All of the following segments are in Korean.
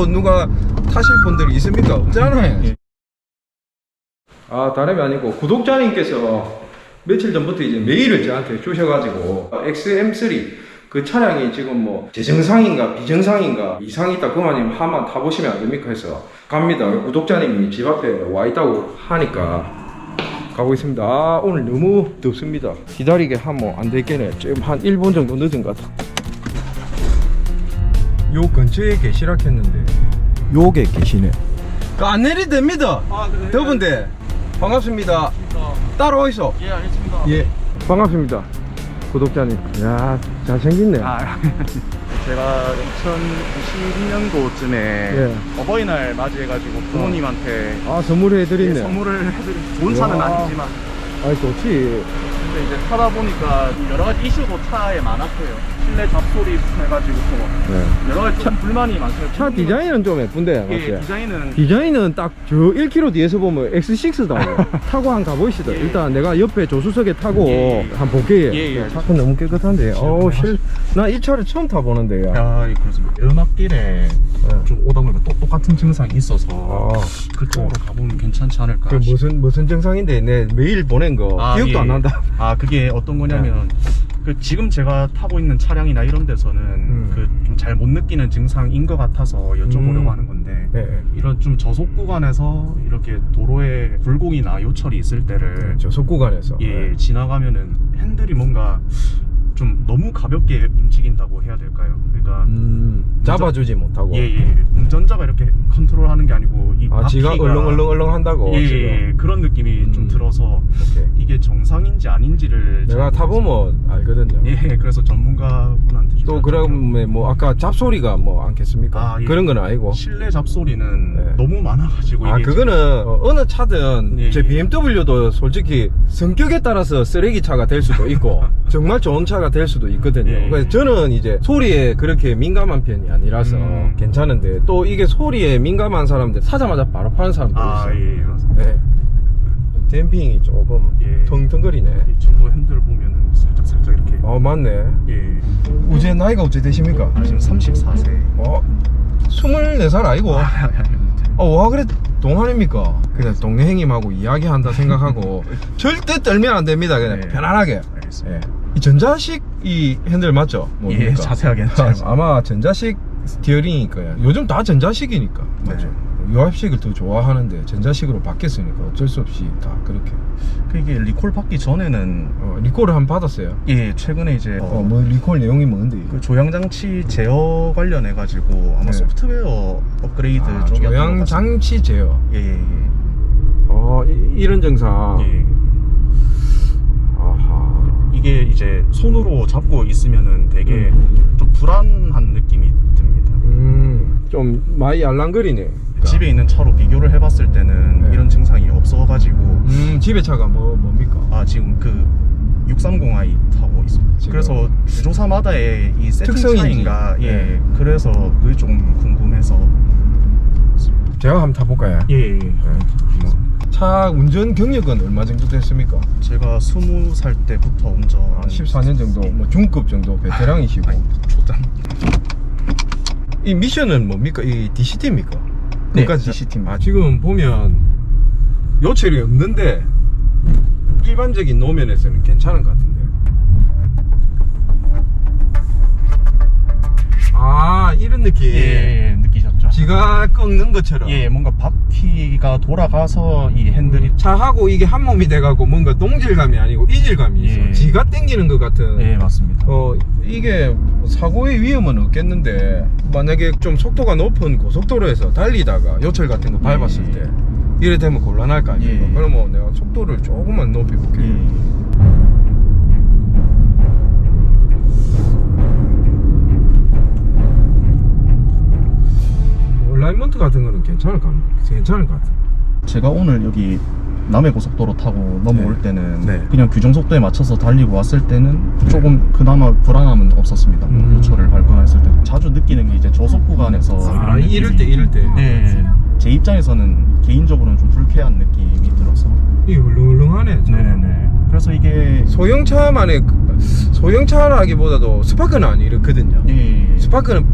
또 누가 타실 분들이 있습니까? 없잖아요. 예. 아 다름이 아니고 구독자님께서 며칠 전부터 이제 메일을 저한테 주셔가지고 XM3 그 차량이 지금 뭐 제정상인가 비정상인가 이상이 있다 그만님 한번 타보시면 안 됩니까 해서 갑니다 구독자님이 집 앞에 와 있다고 하니까 가고 있습니다 아 오늘 너무 덥습니다 기다리게 하면 안 되겠네 지금 한 1분 정도 늦은 것 같아 요 근처에 계시라 했는데. 요게 계시네. 안 내리도 됩니다. 아, 네. 더분데 반갑습니다. 따로 있어 예, 알겠습니다. 예. 반갑습니다 구독자님. 야 잘생겼네. 아, 제가 2022년도쯤에 예. 어버이날 맞이해가지고 부모님한테 아 선물해 예, 드리네. 선물을 해드린 좋은 차는 와. 아니지만. 아이 좋지. 근데 이제 타다 보니까 여러 가지 이슈도 차에 많았어요. 실내 잡소리 해가지고 네. 여러 가지 참 불만이 많아요. 차 디자인은 좀 예쁜데 예, 맞지? 디자인은 디자인은 딱 저 1km 뒤에서 보면 X6다 타고 한 가보시다 예. 일단 내가 옆에 조수석에 타고 예, 예. 한 볼게요 예, 예. 차가 너무 깨끗한데 어우 실나이 차를 처음 타보는데 야 아, 예, 그렇습니다. 음악길에 좀 오다 보니까 또 똑같은 증상이 있어서 아, 그쪽으로 가보면 괜찮지 않을까. 그 무슨 무슨 증상인데 내 메일 보낸 거 아, 기억도 예. 안 난다 아 그게 어떤 거냐면 그 지금 제가 타고 있는 차량이나 이런 데서는 음. 그좀 잘 못 느끼는 증상인 것 같아서 여쭤보려고 음. 하는 건데 예, 예. 이런 좀 저속 구간에서 이렇게 도로에 굴곡이나 요철이 있을 때를 저 속 구간에서 예 지나가면은 핸들이 뭔가 좀 너무 가볍게 움직인다고 해야 될까요? 그러니까 음, 잡아주지 못하고 예예 운전자가 이렇게 컨트롤하는 게 아니고 이 아 지가 바퀴가- 얼렁얼렁얼렁 한다고 예, 지금 예, 그런 느낌이 좀 음. 들어서 오케이. 이게 정상인지 아닌지를 내가 잘. 타보면 알거든요 예, 그래서 전문가분한테 좀 또. 그러면 뭐 아까 잡소리가 뭐 않겠습니까? 아, 예. 그런 건 아니고 실내 잡소리는 네. 너무 많아가지고 아 이게 그거는 어, 어느 차든 예, 제 예. BMW도 솔직히 성격에 따라서 쓰레기 차가 될 수도 있고 정말 좋은 차가 될 수도 있거든요. 예, 예. 그래서 저는 이제 소리에 그렇게 민감한 편이 아니라서 음. 괜찮은데 또 이게 소리에 민감한 사람들 사자마자 바로 파는 사람도 아, 있어요. 예, 맞습니다. 네. 댐핑이 조금 예. 텅텅거리네. 이 친구 핸들 보면은 살짝 살짝 이렇게 어 맞네. 예, 우제 나이가 어째 되십니까? 아, 지금 34세. 어 24살 아니고 어, 와, 그래, 동안입니까? 그냥 동네 형님하고 이야기한다 생각하고, 절대 떨면 안 됩니다. 그냥 네. 편안하게. 알겠습니다. 예. 이 전자식 이 핸들 맞죠? 뭡니까? 예, 자세하게 아, 아마 전자식 스티어링일 거야. 요즘 다 전자식이니까. 맞죠? 네. 유압식을 더 좋아하는데, 전자식으로 바뀌었으니까 어쩔 수 없이 다 그렇게. 그 이게 리콜 받기 전에는 어, 리콜을 한번 받았어요. 예, 최근에 이제 어, 뭐, 리콜 내용이 뭔데? 그 조향 장치 제어 관련해 가지고 아마 네. 소프트웨어 업그레이드 아, 쪽이었던 것 조향. 장치 제어. 예, 예, 예. 어, 이, 런 증상. 예. 이제 손으로 잡고 있으면은 되게 음. 좀 불안한 느낌이 듭니다. 음, 좀 많이 알랑거리네. 집에 있는 차로 비교를 해봤을 때는 네. 이런 증상이 없어가지고 음, 집에 차가 뭐 뭡니까? 아 지금 그 630i 타고 있습니다. 지금. 그래서 주조사마다의 이 세팅 특성인지. 차인가 예 네. 그래서 그게 좀 궁금해서 제가 한번 타볼까요? 예, 예. 네. 뭐, 차 운전 경력은 얼마 정도 됐습니까? 제가 20살 때부터 운전 아, 14년 정도, 뭐 중급 정도 베테랑이시고. 아니 초단 이 미션은 뭡니까? 이 DCT입니까? 네, DCT 입니다. 아, 지금 보면 요철이 없는데 일반적인 노면에서는 괜찮은 것 같은데. 꺾는 것처럼. 예, 뭔가 바퀴가 돌아가서 이 핸들이 차하고 이게 한 몸이 돼가고 뭔가 동질감이 아니고 이질감이 있어. 예. 지가 땡기는 것 같은. 예, 맞습니다. 어 이게 사고의 위험은 없겠는데 만약에 좀 속도가 높은 고속도로에서 달리다가 요철 같은 거 밟았을 예. 때 이래 되면 곤란할 거 아닙니까? 예. 그러면 내가 속도를 조금만 높이 볼게 요. 예. 같은 거는 괜찮을 것 같- 괜찮을 것 같아. 제가 오늘 여기 남해 고속도로 타고 넘어올 네. 때는 네. 그냥 규정 속도에 맞춰서 달리고 왔을 때는 조금 그나마 불안함은 없었습니다. 음. 요철을 밟거나 했을 때 자주 느끼는 게 이제 저속 구간에서 아 이런 이럴 느낌이- 때 이럴 때. 예. 제 입장에서는 개인적으로는 좀 불쾌한 느낌이 들어서 이 울렁울렁하네. 참. 네네네. 그래서 이게 소형차만의 그- 소형차라기보다도 스파크는 아니 이렇거든요. 예. 스파크는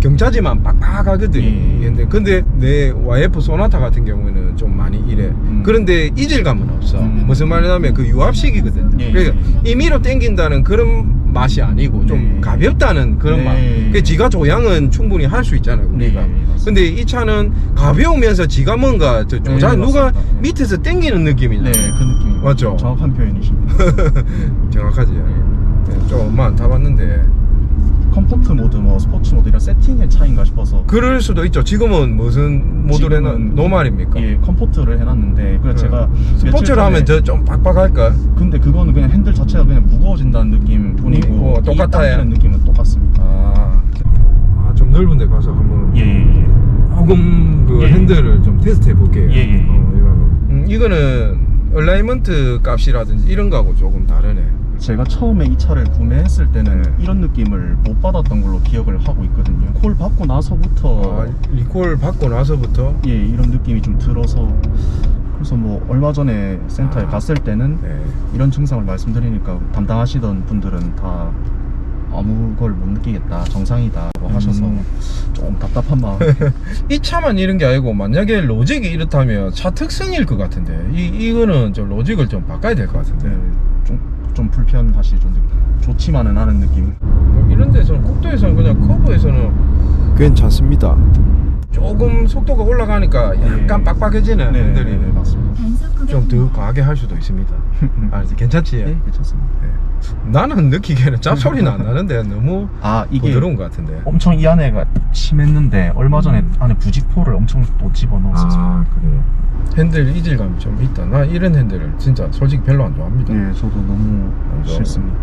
경차지만 빡빡하거든. 예. 근데 근데 내 YF 소나타 같은 경우에는 좀 많이 이래. 음. 그런데 이질감은 없어. 음. 무슨 말이냐면 그 유압식이거든. 예. 그러니까 임의로 땡긴다는 그런 맛이 아니고 좀 네. 가볍다는 그런 네. 맛. 그 지가 조향은 충분히 할 수 있잖아요. 우리가. 네, 맞습니다. 근데 이 차는 가벼우면서 지가 뭔가 저 조작 네, 누가. 네. 밑에서 땡기는 느낌이잖아. 네, 그 느낌. 맞죠? 정확한 표현이십니다. 정확하지. 네, 좀만 타봤는데. 컴포트 모드, 뭐 스포츠 모드 이런 세팅의 차이인가 싶어서. 그럴 수도 있죠. 지금은 무슨 모드를? 지금은 노말입니까? 예, 컴포트를 해놨는데 그래서 네. 제가 며칠 스포츠를 전에- 하면 저 좀 빡빡할까? 근데 그거는 그냥 핸들 자체가 그냥 무거워진다는 느낌 뿐이고 어, 똑같아요. 이 당기는 느낌은 똑같습니다. 아, 아, 좀 넓은 데 가서 한번 예, 예, 예. 조금 그 예. 핸들을 좀 테스트 해볼게요. 예, 예, 예. 어, 이거. 음, 이거는 얼라이먼트 값이라든지 이런 거하고 조금 다르네. 제가 처음에 이 차를 구매했을 때는 네. 이런 느낌을 못 받았던 걸로 기억을 하고 있거든요. 콜 받고 나서부터 아, 리콜 받고 나서부터 예 이런 느낌이 좀 들어서 그래서 뭐 얼마 전에 센터에 아. 갔을 때는 네. 이런 증상을 말씀드리니까 담당하시던 분들은 다 아무 걸 못 느끼겠다 정상이다고 하셔서 음. 좀 답답한 마음 이 차만 이런 게 아니고 만약에 로직이 이렇다면 차 특성일 것 같은데 이, 이거는 좀 로직을 좀 바꿔야 될 것 같은데 네, 좀, 좀 불편하시죠 느낌 좋지만은 않은 느낌. 뭐 이런 데서는 국도에서는 그냥 커브에서는 괜찮습니다. 조금 속도가 올라가니까 약간 네. 빡빡해지네 네, 핸들이 네, 네, 맞습니다. 좀 더 과하게 할 수도 있습니다. 알지 괜찮지? 네 괜찮습니다 나는 느끼기에는 짭소리는 안 나는데 너무 아 이게 부드러운 것 같은데 엄청 이 안에가 심했는데 얼마 전에 음. 안에 부직포를 엄청 또 집어넣었었어요 아 그래요 핸들 이질감이 좀 있다 나 이런 핸들을 진짜 솔직히 별로 안 좋아합니다 예 저도 너무. 싫습니다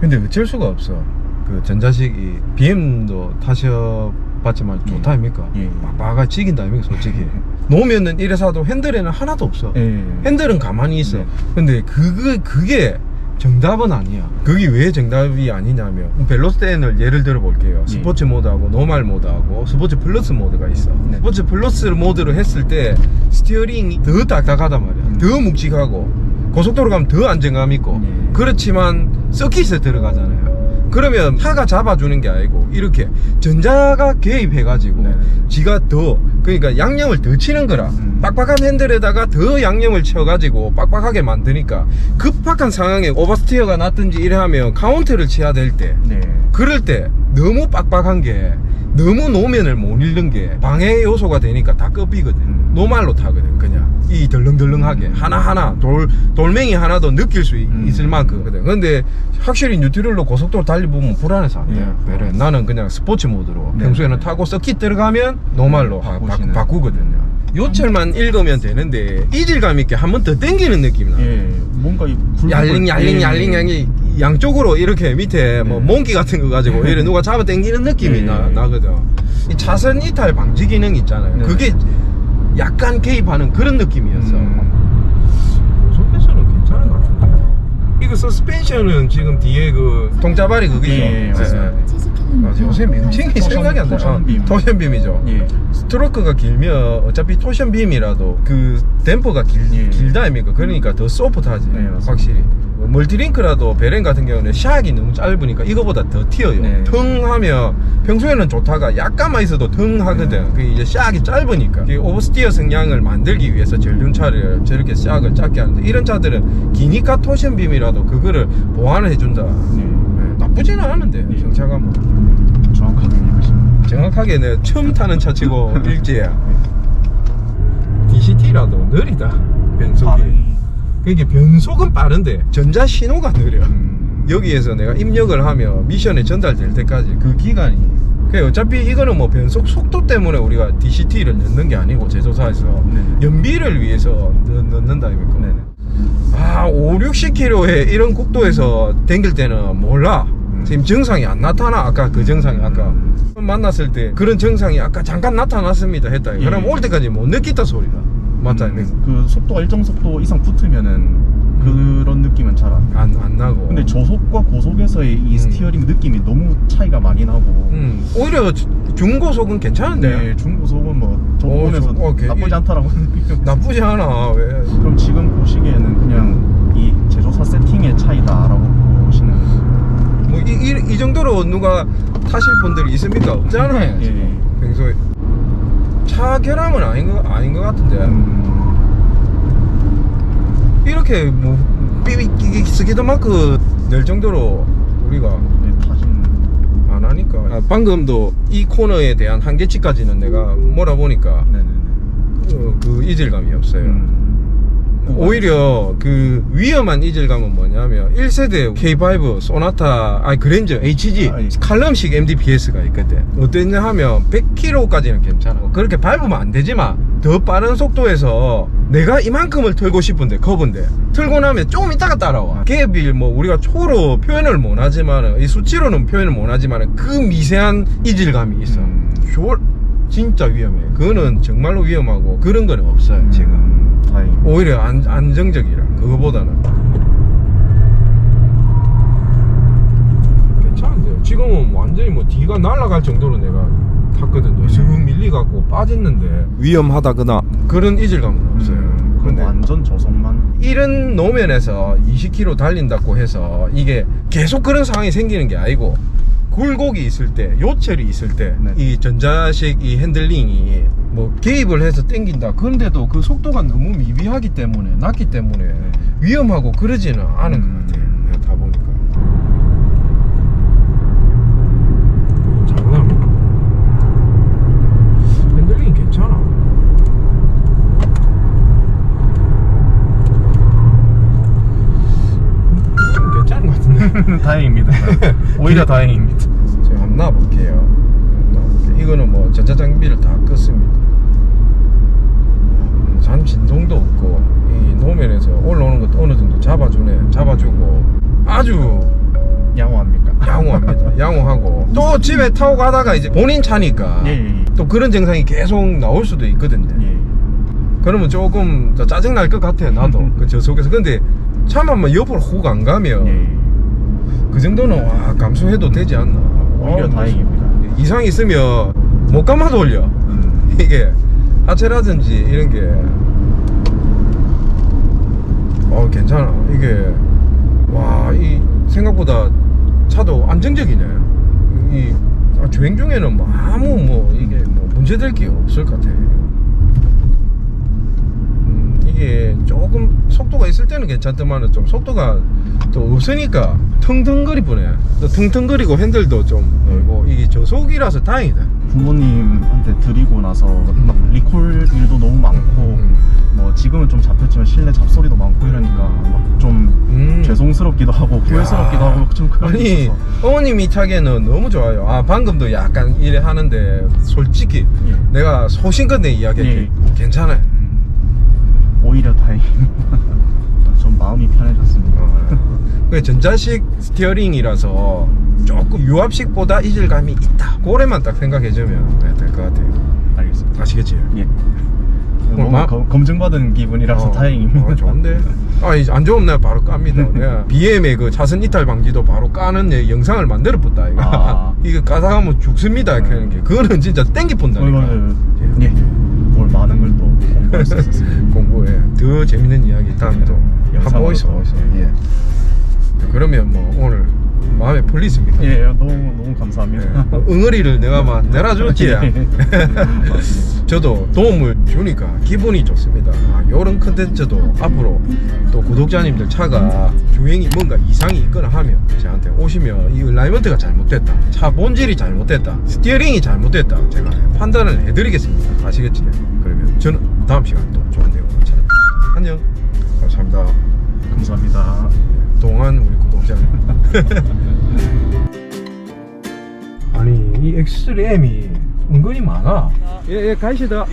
근데 어쩔 수가 없어 그 전자식이 BM도 타셔봤지만 예. 좋다 아닙니까? 예. 빡빡하 지긴다 아닙니까 솔직히 놓으면은 이래 사도 핸들에는 하나도 없어 예. 핸들은 가만히 있어 네. 근데 그거, 그게 정답은 아니야 그게 왜 정답이 아니냐면 벨로스텐을 예를 들어 볼게요 예. 스포츠 모드하고 노말 모드하고 스포츠 플러스 모드가 있어 네. 스포츠 플러스 모드로 했을 때 스티어링이 더 딱딱하단 말이야 음. 더 묵직하고 고속도로 가면 더 안정감 있고 예. 그렇지만 서킷에 들어가잖아요 그러면 차가 잡아주는 게 아니고 이렇게 전자가 개입해가지고 네. 지가 더 그러니까 양념을 더 치는 거라 음. 빡빡한 핸들에다가 더 양념을 쳐가지고 빡빡하게 만드니까 급박한 상황에 오버스티어가 났든지 이래 하면 카운트를 쳐야 될때 네. 그럴 때 너무 빡빡한 게 너무 노면을 못 잃는 게 방해 요소가 되니까 다 꺾이거든 음. 노말로 타거든 그냥 이 덜렁덜렁하게 하나하나 돌, 돌멩이 하나도 느낄 수 있- 음. 있을 만큼 근데 확실히 뉴트럴로 고속도로 달리보면 불안해서 안돼 예. 그래 나는 그냥 스포츠 모드로 네. 평소에는 타고 서킷 들어가면 노말로 바, 바, 바꾸시는. 바꾸거든요 요철만 읽으면 되는데 이질감 있게 한 번더 땡기는 느낌이 나 예. 뭔가 이 얄링 얄링 예. 얄링 얄링 양쪽으로 이렇게 밑에 뭐 네. 몽기 같은 거 가지고 이래 누가 잡아 당기는 느낌이 네. 나, 나거든 이 차선 이탈 방지 기능 있잖아요 네. 그게 약간 개입하는 그런 느낌이었어 음. 고속에서는 괜찮은 것 같은데 이거 서스펜션은 지금 뒤에 그 통짜발이 그게죠 예, 맞습니다. 아, 요새 명칭이 생각이 안 나. 토션빔. 어, 토션빔이죠. 예. 스트로크가 길면 어차피 토션 빔이라도 그 댐퍼가 길, 예. 길다 아닙니까? 그러니까 더 소프트하지. 네, 맞습니다. 확실히. 뭐 멀티링크라도 베렌 같은 경우는 샥이 너무 짧으니까 이거보다 더 튀어요. 네. 텅 하면 평소에는 좋다가 약간만 있어도 텅 하거든. 네. 그 이제 샥이 짧으니까. 이 오버스티어 성향을 만들기 위해서 전륜차를 저렇게 샥을 짧게 하는데 이런 차들은 기니까 토션 빔이라도 그거를 보완을 해준다. 네. 네, 나쁘지는 않은데 네. 정차가 뭐. 정확하게 얘기하십니다. 정확하게 내 처음 타는 차 치고 일제야 DCT라도 느리다 변속이 그게 변속은 빠른데 전자 신호가 느려 음. 여기에서 내가 입력을 하면 미션에 전달될 때까지 그 기간이 그 어차피 이거는 뭐 변속 속도 때문에 우리가 DCT를 넣는 게 아니고 제조사에서 네. 연비를 위해서 넣, 넣는다 이거그 네네. 아, 5, 60km에 이런 국도에서 댕길 때는 몰라. 음. 지금 증상이 안 나타나. 아까 그 증상이 아까 만났을 때 그런 증상이 아까 잠깐 나타났습니다 했다. 예. 그럼 올 때까지 못 느꼈다 소리가. 맞다. 음, 그 속도가 일정 속도 이상 붙으면은 그런 느낌은 잘 안. 안, 안 나고. 근데 저속과 고속에서의 이 음. 스티어링 느낌이 너무 차이가 많이 나고. 음, 오히려 주- 중고속은 괜찮은데. 네, 중고속은 뭐 어, 저번에서 저- 어, 걔- 나쁘지 이- 않다라고 느끼고. 나쁘지 않아. 왜? 그럼 지금 보시기에는 그냥 이 누가 타실 분들이 있습니까? 없잖아요. 예. 지금 평소에 차 결함은 아닌 거 아닌 것 같은데 음, 이렇게 뭐 삐삐끼기 쓰기도 만큼 낼 정도로 우리가 네, 타신 안 하니까 아, 방금도 이 코너에 대한 한계치까지는 내가 몰아보니까 네네네. 어, 그 이질감이 없어요. 음, 오히려 그 위험한 이질감은 뭐냐면 1세대 K5 소나타 아니 그랜저 HG 아, 예. 칼럼식 MDPS가 있거든. 어땠냐 하면 100km까지는 괜찮아. 그렇게 밟으면 안 되지만 더 빠른 속도에서 내가 이만큼을 털고 싶은데 커브인데. 털고 나면 조금 있다가 따라와. 갭이 뭐 우리가 초로 표현을 못하지만 이 수치로는 표현을 못하지만 그 미세한 이질감이 있어. 음. 쇼 진짜 위험해. 그거는 정말로 위험하고 그런 건 없어요 지금. 음, 다행. 오히려 안, 안정적이라 그거보다는. 괜찮은데 지금은 완전히 뭐 뒤가 날아갈 정도로 내가 탔거든요. 슥 밀리갖고 빠졌는데. 위험하다거나. 그런 이질감은 없어요. 음, 근데 완전 저속만. 이런 노면에서 20km 달린다고 해서 이게 계속 그런 상황이 생기는 게 아니고 굴곡이 있을 때 요철이 있을 때 이 네. 전자식 이 핸들링이 뭐 개입을 해서 땡긴다 그런데도 그 속도가 너무 미비하기 때문에 낮기 때문에 위험하고 그러지는 않은 음. 것 같아요 내가 다 보니까 장난합니다 핸들링 괜찮아 음, 괜찮은 것 같은데 다행입니다. 오히려 다행입니다. 제가 한번 놔볼게요. 이거는 뭐 전자 장비를 다 껐습니다. 음, 잠 진동도 없고 이 노면에서 올라오는 것도 어느 정도 잡아주네. 잡아주고 아주 양호합니까? 양호합니다. 양호하고 또 집에 타고 가다가 이제 본인 차니까 예, 예, 또 그런 증상이 계속 나올 수도 있거든요. 예. 그러면 조금 더 짜증 날 것 같아 나도 그 저속에서 근데 차만 뭐 옆으로 훅 안 가면 예. 그 정도는 와 감수해도 되지 않나. 오히려 어, 다행입니다. 이상 있으면 못 감아 돌려. 음, 이게 하체라든지 이런 게. 어, 괜찮아. 이게 와 이 생각보다 차도 안정적이네. 이 아, 주행 중에는 뭐 아무 뭐 이게 뭐 문제될 게 없을 것 같아 음, 이게 조금 속도가 있을 때는 괜찮더만은 좀 속도가 또 없으니까 텅텅거리 또 텅텅거리고 핸들도 좀 넓고 이게 저속이라서 다행이다 부모님한테 드리고 나서 막 리콜 일도 너무 많고 음. 뭐 지금은 좀 잡혔지만 실내 잡소리도 많고 이러니까 막좀 음. 죄송스럽기도 하고 후회스럽기도 야. 하고 좀 그런 게 아니 있어서 어머님이 타기에는 너무 좋아요 아 방금도 약간 이래 하는데 솔직히 예. 내가 소신껏 내 이야기할게 예. 괜찮아요 음, 오히려 다행입니다. 좀 마음이 편해졌습니다. 그 전자식 스티어링이라서 조금 유압식보다 이질감이 있다 그래만 딱 생각해주면 될 것 같아요 알겠습니다. 아시겠지? 예. 오늘 너무 마- 검- 검증받은 기분이라서 어, 다행입니다. 어, 좋은데? 아, 이제 안 좋으면 내가 바로 깝니다. 내가 BM의 그 차선 이탈 방지도 바로 까는 예, 영상을 만들어 뒀다, 이거. 아. 이거 까다가면 죽습니다, 이렇게 하는 게. 그거는 진짜 땡기 본다니까. 오늘 예. 많은 걸 또 공부할 수 있었습니다. 공부해. 더 재밌는 이야기 다음에 또 한번. 또, 예. 그러면 뭐 오늘 마음에 풀리십니까? 예, 너무 너무 감사합니다. 예. 어, 응어리를 내가 막 내놔줬지. 예. 저도 도움을 주니까 기분이 좋습니다. 아, 이런 컨텐츠도 앞으로 또 구독자님들 차가 주행이 뭔가 이상이 있거나 하면 저한테 오시면 이 얼라이먼트가 잘못됐다. 차 본질이 잘못됐다. 스티어링이 잘못됐다. 제가 판단을 해드리겠습니다. 아시겠지? 저는 다음 시간 또 좋은 내용으로 찾아뵙겠습니다. 안녕. 감사합니다. 감사합니다. 동안 우리 구독자님. 아니 이 X3M이 은근히 많아. 예, 예, 가시다.